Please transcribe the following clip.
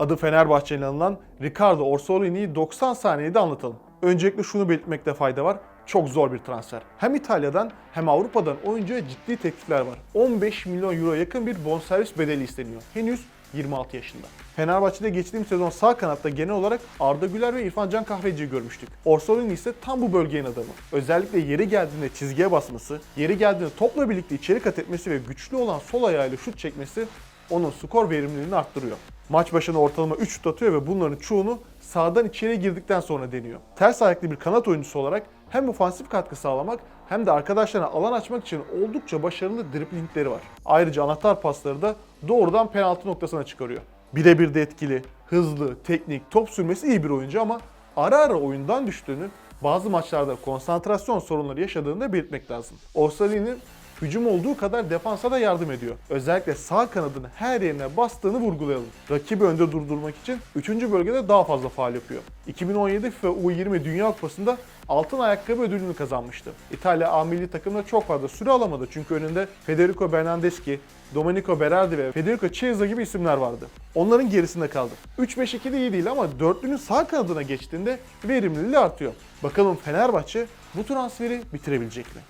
Adı Fenerbahçe'nin alınan Ricardo Orsolini'yi 90 saniyede anlatalım. Öncelikle şunu belirtmekte fayda var. Çok zor bir transfer. Hem İtalya'dan hem Avrupa'dan oyuncuya ciddi teklifler var. 15 milyon euro yakın bir bonservis bedeli isteniyor. Henüz 26 yaşında. Fenerbahçe'de geçtiğim sezon sağ kanatta genel olarak Arda Güler ve İrfan Can Kahveci'yi görmüştük. Orsolini ise tam bu bölgenin adamı. Özellikle yeri geldiğinde çizgiye basması, yeri geldiğinde topla birlikte içeri kat etmesi ve güçlü olan sol ayağıyla şut çekmesi onun skor verimliliğini arttırıyor. Maç başına ortalama 3 şut atıyor ve bunların çoğunu sağdan içeriye girdikten sonra deniyor. Ters ayaklı bir kanat oyuncusu olarak hem ofansif katkı sağlamak hem de arkadaşlarına alan açmak için oldukça başarılı driplingleri var. Ayrıca anahtar pasları da doğrudan penaltı noktasına çıkarıyor. Birebir de etkili, hızlı, teknik, top sürmesi iyi bir oyuncu ama ara ara oyundan düştüğünü, bazı maçlarda konsantrasyon sorunları yaşadığını da belirtmek lazım. Orsalini'nin hücum olduğu kadar defansa da yardım ediyor. Özellikle sağ kanadını her yerine bastığını vurgulayalım. Rakibi önde durdurmak için 3. bölgede daha fazla faal yapıyor. 2017 FIFA U20 Dünya Kupası'nda altın ayakkabı ödülünü kazanmıştı. İtalya A milli takımda çok fazla süre alamadı çünkü önünde Federico Bernardeschi, Domenico Berardi ve Federico Chiesa gibi isimler vardı. Onların gerisinde kaldı. 3-5-2 de iyi değil ama dörtlünün sağ kanadına geçtiğinde verimliliği artıyor. Bakalım Fenerbahçe bu transferi bitirebilecek mi?